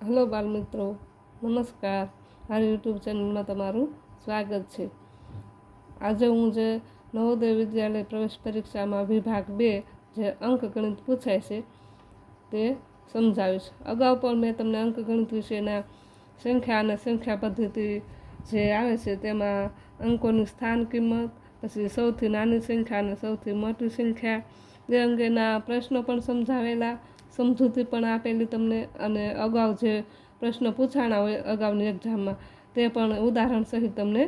Hello બાળમિત્રો નમસ્કાર. મારી યુટ્યુબ ચેનલમાં તમારું સ્વાગત છે. આજે હું જે નવોદય વિદ્યાલય પ્રવેશ પરીક્ષામાં વિભાગ બે જે અંકગણિત પૂછાય છે તે સમજાવીશ. અગાઉ પણ મેં તમને અંકગણિત વિશેના સંખ્યા અને સંખ્યા પદ્ધતિ જે આવે છે તેમાં અંકોની સ્થાન કિંમત, પછી સૌથી નાની સંખ્યા અને સૌથી મોટી સંખ્યા, એ અંગેના પ્રશ્નો પણ સમજાવેલા. સમજૂતી પણ આપેલી તમને અને અગાઉ જે પ્રશ્ન પૂછાણા હોય અગાઉની એક્ઝામમાં તે પણ ઉદાહરણ સહિત તમને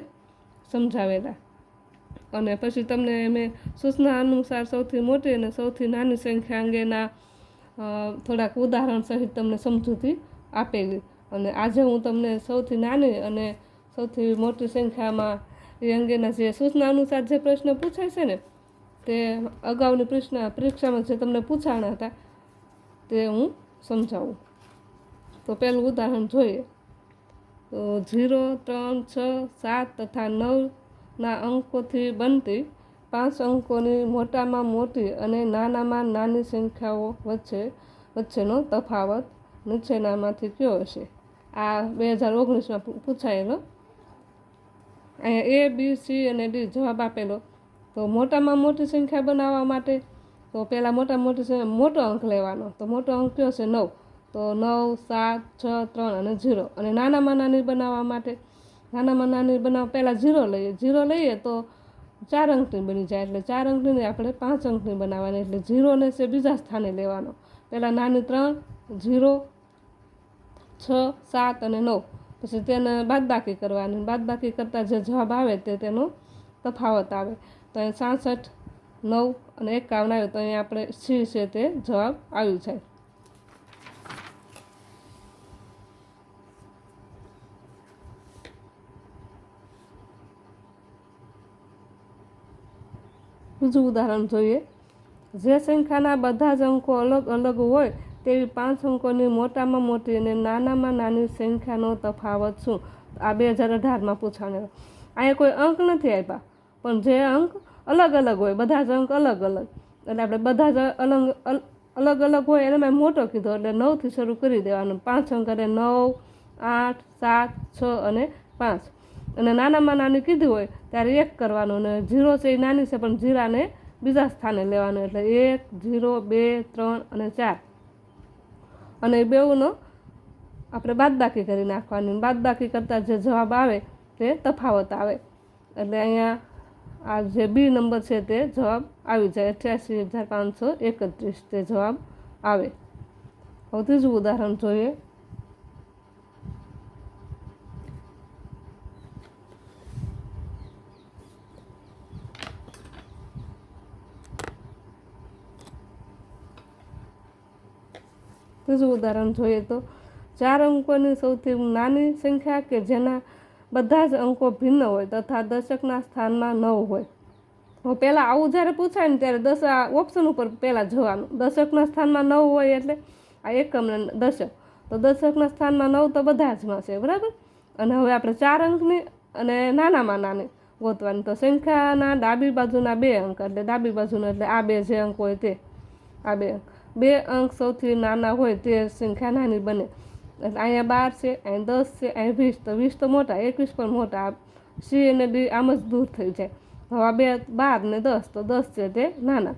સમજાવેલા. અને પછી તમને મેં સૂચના અનુસાર સૌથી મોટી અને સૌથી નાની સંખ્યા અંગેના થોડાક ઉદાહરણ સહિત તમને સમજૂતી આપેલી. અને આજે હું તમને સૌથી નાની અને સૌથી મોટી સંખ્યામાં એ અંગેના જે સૂચના અનુસાર જે પ્રશ્ન પૂછાય છે ને, તે અગાઉની પ્રશ્ન, પરીક્ષામાં જે તમને પૂછાણા હતા તે હું સમજાવું. તો પહેલું ઉદાહરણ જોઈએ. તો ઝીરો, ત્રણ, છ, સાત તથા નવના અંકોથી બનતી પાંચ અંકોની મોટામાં મોટી અને નાનામાં નાની સંખ્યાઓ વચ્ચે, વચ્ચેનો તફાવત નીચેનામાંથી કયો હશે? આ બે હજાર ઓગણીસમાં પૂછાયેલો. અહીંયા એ બી સી અને ડી જવાબ આપેલો. તો મોટામાં મોટી સંખ્યા બનાવવા માટે તો પહેલાં મોટા મોટી છે મોટો અંક લેવાનો. તો મોટો અંક કયો છે? નવ. તો નવ, સાત, છ, ત્રણ અને ઝીરો. અને નાનામાં નાની બનાવવા માટે, નાનામાં નાની બનાવવા પહેલાં ઝીરો લઈએ. ઝીરો લઈએ તો ચાર અંકની બની જાય. એટલે ચાર અંકની આપણે પાંચ અંકની બનાવવાની. એટલે ઝીરોને છે બીજા સ્થાને લેવાનો. પહેલાં નાની ત્રણ, ઝીરો, છ, સાત અને નવ. પછી તેને બાદબાકી કરવાની. બાદબાકી કરતાં જે જવાબ આવે તે તેનો તફાવત આવે. તો અહીં સાસઠ નવ અને એક કાવના આવ્યો તો અહીંયા આપણે સી છે તે જવાબ આવ્યું છે. બીજું ઉદાહરણ જોઈએ. જે સંખ્યાના બધા જ અંકો અલગ અલગ હોય તેવી પાંચ અંકોની મોટામાં મોટી અને નાનામાં નાની સંખ્યાનો તફાવત શું? આ બે હજાર અઢારમાં પૂછાણે અહીંયા કોઈ અંક નથી આપ્યા, પણ જે અંક અલગ અલગ હોય, બધા જ અંક અલગ અલગ. એટલે આપણે બધા જ અલંગ અલગ અલગ હોય એને મેં મોટો કીધો, એટલે નવથી શરૂ કરી દેવાનું. પાંચ અંક એટલે નવ, આઠ, સાત, છ અને પાંચ. અને નાનામાં નાની કીધી હોય, ત્યારે એક કરવાનું અને ઝીરો છે એ નાની છે, પણ જીરાને બીજા સ્થાને લેવાનું. એટલે એક, ઝીરો, બે, ત્રણ અને ચાર. અને એ બેઉનો આપણે બાદબાકી કરી નાખવાની. બાદબાકી કરતાં જે જવાબ આવે તે તફાવત આવે. એટલે અહીંયા આ જે બી નંબર છે તે જવાબ આવી જાય. અઠ્યાસી હજાર પાંચસો એકત્રીસ તે જવાબ આવે. હવે ત્રીજું ઉદાહરણ જોઈએ. ત્રીજું ઉદાહરણ જોઈએ તો ચાર અંકોની સૌથી નાની સંખ્યા કે જેના બધા જ અંકો ભિન્ન હોય તથા દશકના સ્થાનમાં નવ હોય. હવે પહેલાં આવું જ્યારે પૂછાય ને ત્યારે દસ આ ઓપ્શન ઉપર પહેલાં જવાનું. દશકના સ્થાનમાં નવ હોય એટલે આ એકમ દશક. તો દશકના સ્થાનમાં નવ તો બધા જમાં છે, બરાબર? અને હવે આપણે ચાર અંકની અને નાનામાં નાની ગોતવાની. તો સંખ્યાના ડાબી બાજુના બે અંક, એટલે ડાબી બાજુના એટલે આ બે જે અંક હોય તે, આ બે અંક. બે અંક સૌથી નાના હોય તે સંખ્યા નાની બને. અહીંયા બાર છે અહીં દસ છે અહીં વીસ તો વીસ તો મોટા, એકવીસ પણ મોટા. સી અને ડી આમ જ દૂર થઈ જાય. હવે બે બાર ને દસ તો દસ છે તે નાના.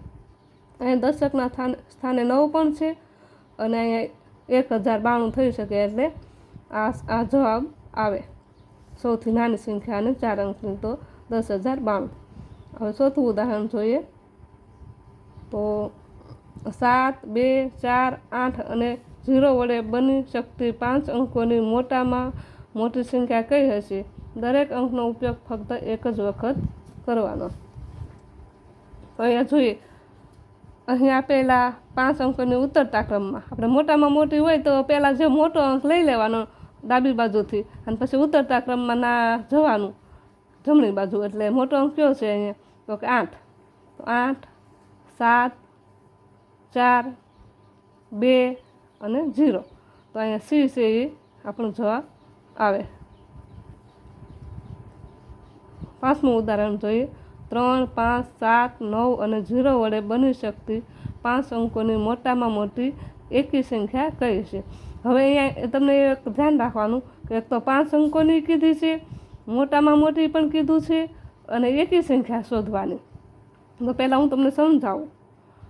અહીં દશકના સ્થાન, સ્થાને નવ પણ છે અને અહીંયા એક હજાર બાણું થઈ શકે એટલે આ આ જવાબ આવે. સૌથી નાની સંખ્યા અને ચાર અંકની તો દસ હજાર બાણું. હવે ચોથું ઉદાહરણ જોઈએ. તો સાત, બે, ચાર, આઠ અને ઝીરો વડે બની શકતી પાંચ અંકોની મોટામાં મોટી સંખ્યા કઈ હશે? દરેક અંકનો ઉપયોગ ફક્ત એક જ વખત કરવાનો. અહીંયા જોઈએ. અહીં આપેલા પાંચ અંકોની ઉતરતા ક્રમમાં. આપણે મોટામાં મોટી હોય તો પહેલાં જે મોટો અંક લઈ લેવાનો ડાબી બાજુથી અને પછી ઉતરતા ક્રમમાં ના જવાનું જમણી બાજુ. એટલે મોટો અંક કયો છે અહીંયા? તો કે આઠ. આઠ, સાત, ચાર, બે અને ઝીરો. તો અહીંયા સી છે એ આપણો જવાબ આવે. પાંચમું ઉદાહરણ જોઈએ. ત્રણ, પાંચ, સાત, નવ અને ઝીરો વડે બની શકતી પાંચ અંકોની મોટામાં મોટી એકી સંખ્યા કઈ છે? હવે અહીંયા તમને એક ધ્યાન રાખવાનું કે એક તો પાંચ અંકોની કીધી છે, મોટામાં મોટી પણ કીધું છે અને એકી સંખ્યા શોધવાની. તો પહેલાં હું તમને સમજાવું.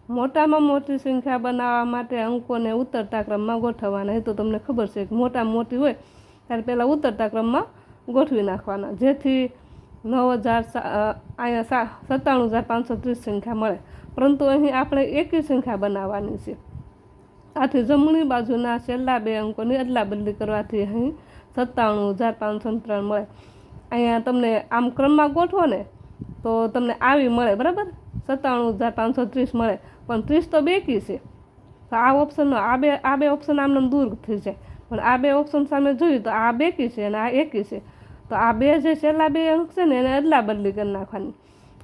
મોટામાં મોટી સંખ્યા બનાવવા માટે અંકોને ઉતરતા ક્રમમાં ગોઠવવાના. એ તો તમને ખબર છે કે મોટામાં મોટી હોય, ત્યારે પહેલાં ઉતરતા ક્રમમાં ગોઠવી નાખવાના. જેથી નવ હજાર અહીંયા સા, સત્તાણું હજાર પાંચસો ત્રીસ સંખ્યા મળે. પરંતુ અહીં આપણે એકી સંખ્યા બનાવવાની છે. આથી જમણી બાજુના છેલ્લા બે અંકોની અદલા બદલી કરવાથી અહીં સત્તાણું હજાર પાંચસો ત્રણ મળે. અહીંયા તમને આમ ક્રમમાં ગોઠવો ને, તો તમને આવી મળે, બરાબર? સત્તાણું હજાર પાંચસો ત્રીસ મળે. પણ ત્રીસ તો બેકી છે. તો આ ઓપ્શનનો આ બે આ બે ઓપ્શન આમને દૂર થઈ જાય. પણ આ બે ઓપ્શન સામે જોયું તો આ બેકી છે અને આ એકી છે. તો આ બે જે છેલ્લા બે અંક છે ને એને અદલા બદલી કરી નાખવાની.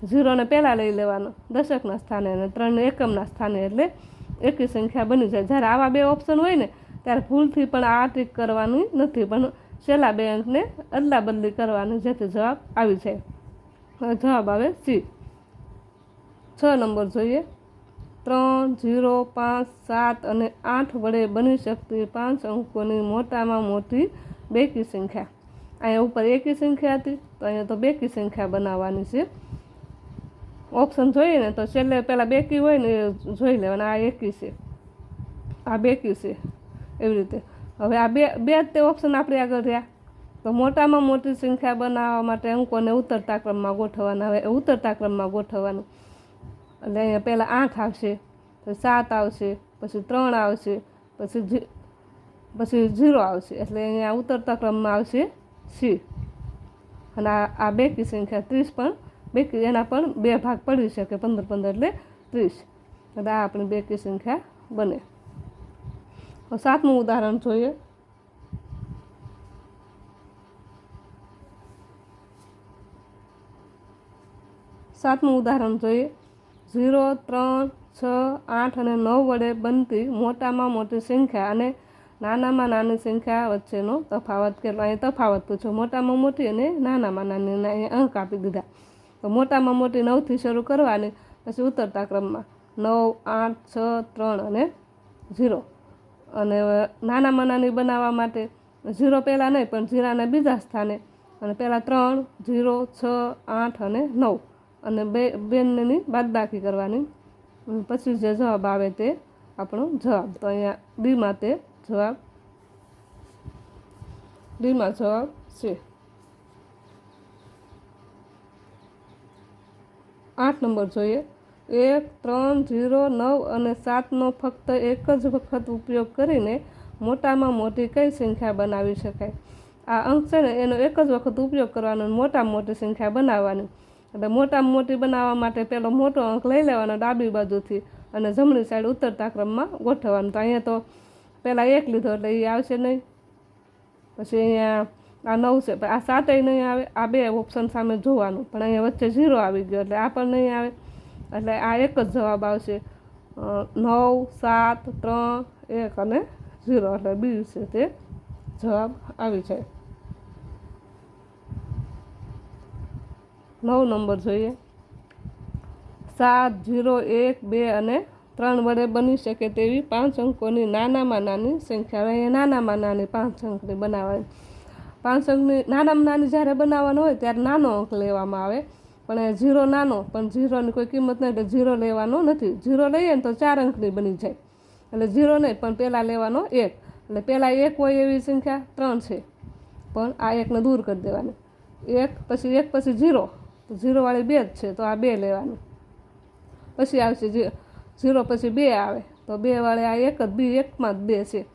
ઝીરોને પહેલાં લઈ લેવાનો. દશકના સ્થાને અને ત્રણને એકમના સ્થાને એટલે એકી સંખ્યા બની જાય. જ્યારે આવા બે ઓપ્શન હોય ને, ત્યારે ભૂલથી પણ આ ટીક કરવાની નથી. પણ છેલ્લા બે અંકને અદલા બદલી કરવાની જેથી જવાબ આવી જાય. જવાબ આવે સી. છ નંબર જોઈએ. ત્રણ, ઝીરો, પાંચ, સાત અને આઠ વડે બની શકતી પાંચ અંકોની મોટામાં મોટી બેકી સંખ્યા. અહીંયા ઉપર એકી સંખ્યા હતી, તો અહીંયા તો બેકી સંખ્યા બનાવવાની છે. ઓપ્શન જોઈએ ને, તો છેલ્લે પહેલાં બેકી હોય ને એ જોઈ લેવાના, આ એકી છે. આ બેકી છે, એવી રીતે. હવે આ બે બે જ તે ઓપ્શન આપણે આગળ રહ્યા. તો મોટામાં મોટી સંખ્યા બનાવવા માટે અંકોને ઉતરતા ક્રમમાં ગોઠવવાના, હવે ઉતરતા ક્રમમાં ગોઠવવાનું. એટલે અહીંયા પહેલાં આઠ આવશે, પછી સાત આવશે, પછી ત્રણ આવશે, પછી પછી ઝીરો આવશે. એટલે અહીંયા ઉતરતા ક્રમમાં આવશે સી. અને આ બેકી સંખ્યા ત્રીસ પણ, બેકી એના પણ બે ભાગ પડી શકે, પંદર પંદર એટલે ત્રીસ. એટલે આ આપણી બેકી સંખ્યા બને. સાતમું ઉદાહરણ જોઈએ. સાતમું ઉદાહરણ જોઈએ. ઝીરો, ત્રણ, છ, આઠ અને નવ વડે બનતી મોટામાં મોટી સંખ્યા અને નાનામાં નાની સંખ્યા વચ્ચેનો તફાવત કેટલો અહીં તફાવત પૂછો મોટામાં મોટી અને નાનામાં નાની. અહીં અંક આપી દીધા. તો મોટામાં મોટી નવથી શરૂ કરવાની, પછી ઉતરતા ક્રમમાં નવ, આઠ, છ, ત્રણ અને ઝીરો. અને નાનામાં નાની બનાવવા માટે ઝીરો પહેલાં નહીં, પણ ઝીરાના બીજા સ્થાને. અને પહેલાં ત્રણ, ઝીરો, છ, આઠ અને નવ. અને બે બેનની બાદબાકી કરવાની. પછી જે જવાબ આવે તે આપણો જવાબ. તો અહીંયા બીમાં તે જવાબ ડીમાં જવાબ છે. આઠ નંબર જોઈએ. એક, ત્રણ ઝીરો નવ અને સાતનો ફક્ત એક જ વખત ઉપયોગ કરીને મોટામાં મોટી કઈ સંખ્યા બનાવી શકાય? આ અંક છે ને, એનો એક જ વખત ઉપયોગ કરવાનો મોટામાં મોટી સંખ્યા બનાવવાની. એટલે મોટામાં મોટી બનાવવા માટે પેલો મોટો અંક લઈ લેવાનો ડાબી બાજુથી અને જમણી સાઈડ ઉતરતા ક્રમમાં ગોઠવવાનું. તો અહીંયા તો પહેલાં એક લીધો એટલે એ આવશે નહીં. પછી અહીંયા આ નવ છે. આ સાતેય નહીં આવે, આ બે ઓપ્શન સામે જોવાનું. પણ અહીંયા વચ્ચે ઝીરો આવી ગયો એટલે આ પણ નહીં આવે. એટલે આ એક જ જવાબ આવશે. નવ, સાત, ત્રણ, એક અને ઝીરો એટલે બી છે તે જવાબ આવી જાય. નવ નંબર જોઈએ. સાત ઝીરો એક, બે અને ત્રણ વડે બની શકે તેવી પાંચ અંકોની નાનામાં નાની સંખ્યા. હવે અહીંયા નાનામાં નાની પાંચ અંકની બનાવાય. પાંચ અંકની નાનામાં નાની જ્યારે બનાવવાનો હોય ત્યારે નાનો અંક લેવામાં આવે. પણ એ ઝીરો નાનો, પણ ઝીરોની કોઈ કિંમત નહીં એટલે ઝીરો લેવાનો નથી. ઝીરો લઈએ ને તો ચાર અંકની બની જાય. એટલે ઝીરો નહીં, પણ પહેલાં લેવાનો એક. એટલે પહેલાં એક હોય એવી સંખ્યા ત્રણ છે. પણ આ એકને દૂર કરી દેવાની. એક, પછી એક, પછી ઝીરો તો ઝીરોવાળી બે જ છે, તો આ બે લેવાની. પછી આવશે ઝીરો પછી બે આવે. તો બે વાળે આ એક જ, બી એકમાં જ બે છે.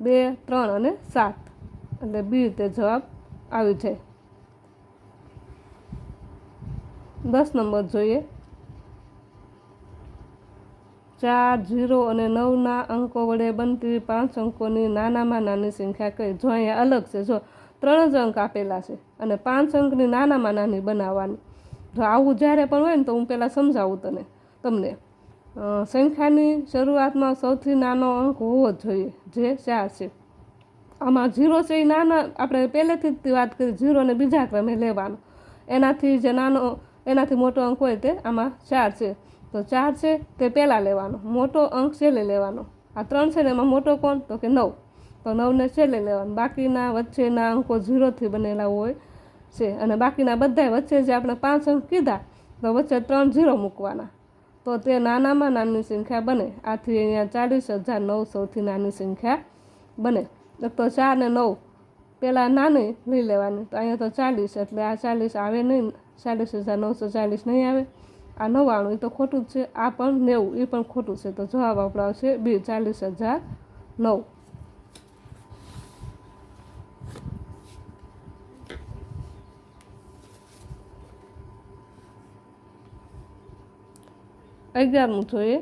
બે, ત્રણ અને સાત. એટલે બી તે જવાબ આવી જાય. દસ નંબર જોઈએ. ચાર, ઝીરો અને નવના અંકો વડે બનતી પાંચ અંકોની નાનામાં નાની સંખ્યા કઈ? જો અહીંયા અલગ છે, જો ત્રણ જ અંક આપેલા છે અને પાંચ અંકની નાનામાં નાની બનાવવાની. જો આવું જ્યારે પણ હોય ને તો હું પહેલાં સમજાવું તને, તમને. સંખ્યાની શરૂઆતમાં સૌથી નાનો અંક હોવો જોઈએ, જે ચાર છે. આમાં ઝીરો છે એ નાના, આપણે પહેલેથી જ વાત કરી ઝીરોને બીજા ક્રમે લેવાનો. એનાથી જે નાનો, એનાથી મોટો અંક હોય તે આમાં ચાર છે. તો ચાર છે તે પહેલાં લેવાનો, મોટો અંક છેલ્લે લેવાનો. આ ત્રણ છે ને એમાં મોટો કોણ? તો કે નવ. તો નવને છેલ્લે લેવાનું. બાકીના વચ્ચેના અંકો ઝીરોથી બનેલા હોય છે. અને બાકીના બધા વચ્ચે જે આપણે પાંચ અંક કીધા, તો વચ્ચે ત્રણ ઝીરો મૂકવાના. તો તે નાનામાં નાની સંખ્યા બને. આથી અહીંયા ચાલીસ હજાર નવ સૌથી નાની સંખ્યા બને. એક તો ચાર ને નવ પહેલાં નાની લઈ લેવાની. તો અહીંયા તો ચાલીસ, એટલે આ ચાલીસ આવે નહીં. ચાલીસ હજાર નવસો ચાલીસ નહીં આવે. આ નવ્વાણું, એ તો ખોટું જ છે. આ પણ નેવું, એ પણ ખોટું છે. તો જવાબ આપણો આવશે બે, ચાલીસ હજાર નવ. અગિયારમું જોઈએ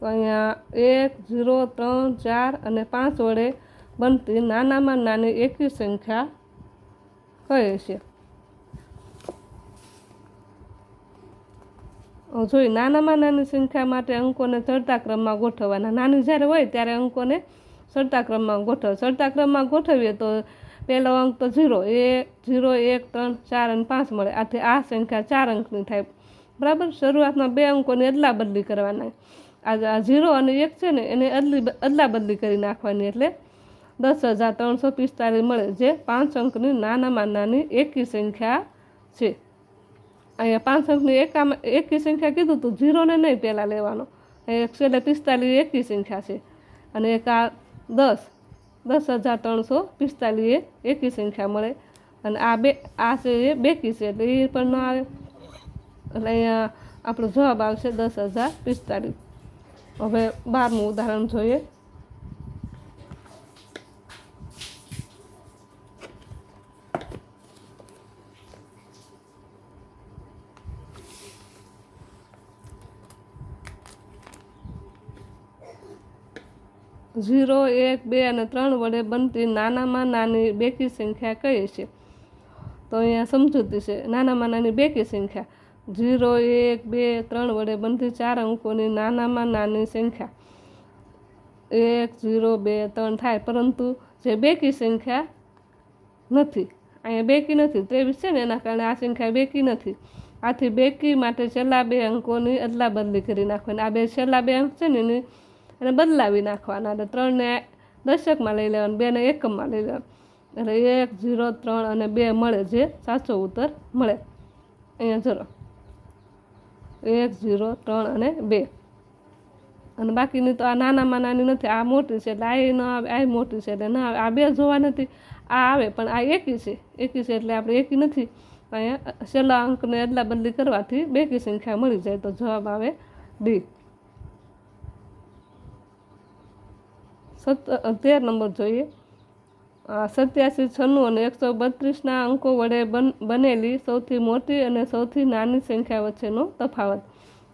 તો અહીંયા એક, ઝીરો, ત્રણ, ચાર અને પાંચ વડે બનતી નાનામાં નાની એકી સંખ્યા કહે છે જોઈ નાનામાં નાની સંખ્યા માટે અંકોને ચડતા ક્રમમાં ગોઠવવાના. નાની જ્યારે હોય ત્યારે અંકોને ચડતા ક્રમમાં ગોઠવ. ચડતા ક્રમમાં ગોઠવીએ તો પહેલો અંક તો ઝીરો. એક ઝીરો, એક, ત્રણ, ચાર અને પાંચ મળે. આથી આ સંખ્યા ચાર અંકની થાય. બરાબર? શરૂઆતમાં બે અંકોની અદલા બદલી કરવાના. આ ઝીરો અને એક છે ને, એને અદલી અદલા બદલી કરી નાખવાની એટલે દસ હજાર ત્રણસો પિસ્તાલીસ મળે જે પાંચ અંકની નાનામાં નાની એકી સંખ્યા છે. અહીંયા પાંચ અંકની એકામાં એકી સંખ્યા કીધું તું, ઝીરોને નહીં પહેલાં લેવાનો. એક છેલ્લે પિસ્તાલીસ એકી સંખ્યા છે. અને એક આ દસ. દસ હજાર ત્રણસો પિસ્તાલીસ એકી સંખ્યા મળે. અને આ બે આ છે એ બેકી છે એટલે એ પણ ન આવે. એટલે અહીંયા આપણો જવાબ આવશે દસ હજાર પિસ્તાલીસ હવે બારમું ઉદાહરણ જોઈએ. ઝીરો, એક, બે અને ત્રણ વડે બનતી નાનામાં નાની બેકી સંખ્યા કઈ છે તો અહીંયા સમજૂતી છે. નાનામાં નાની બેકી સંખ્યા. ઝીરો એક, બે, ત્રણ વડે બનતી ચાર અંકોની નાનામાં નાની સંખ્યા. એક ઝીરો બે, ત્રણ થાય, પરંતુ જે બેકી સંખ્યા નથી, અહીંયા બેકી નથી, ત્રેવીસ છે ને, એના કારણે આ સંખ્યા બેકી નથી. આથી બેકી માટે છેલ્લા બે અંકોની અદલા બદલી કરી નાખવાની. આ બે છેલ્લા બે અંક છે ને, એની એને બદલાવી નાખવાના. એટલે ત્રણને દશકમાં લઈ લેવાનું, બેને એકમમાં લઈ લેવાનું. એટલે એક ઝીરો ત્રણ અને બે મળે જે સાચો ઉત્તર મળે. અહીંયા જરો એક, ઝીરો, ત્રણ અને બે. અને બાકીની તો આ નાનામાં નાની નથી, આ મોટી છે એટલે આ ન આવે, આ મોટી છે એટલે ના આવે. આ બે જોવા નથી, આ આવે, પણ આ એકી છે. એકી છે એટલે આપણે એકી નથી. અહીંયા છેલ્લા અંકને અદલા બદલી કરવાથી બેકી સંખ્યા મળી જાય, તો જવાબ આવે ડી. સત્તર તેર નંબર જોઈએ. સત્યાસી, છન્નું અને એકસો બત્રીસના અંકો વડે બન, બનેલી સૌથી મોટી અને સૌથી નાની સંખ્યા વચ્ચેનો તફાવત.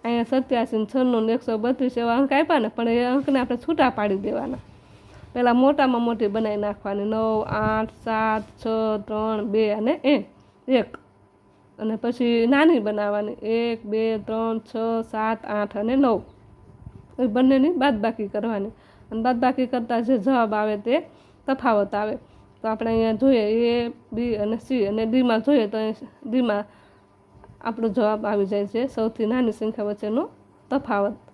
અહીંયા સત્યાસી, છન્નું ને એકસો બત્રીસ એવા અંક આપ્યા ને, પણ એ અંકને આપણે છૂટા પાડી દેવાના. પહેલાં મોટામાં મોટી બનાવી નાખવાની. નવ, આઠ, સાત, છ, ત્રણ, બે અને એક. અને પછી નાની બનાવવાની. એક, બે, ત્રણ, છ, સાત, આઠ અને નવ. એ બંનેની બાદબાકી કરવાની. અને બાદબાકી કરતાં જે જવાબ આવે તે તફાવત આવે. તો આપણે અહીંયા જોઈએ, એ બી અને સી અને ડીમાં જોઈએ તો ડીમાં આપણો જવાબ આવી જાય છે સૌથી નાની સંખ્યા વચ્ચેનો તફાવત.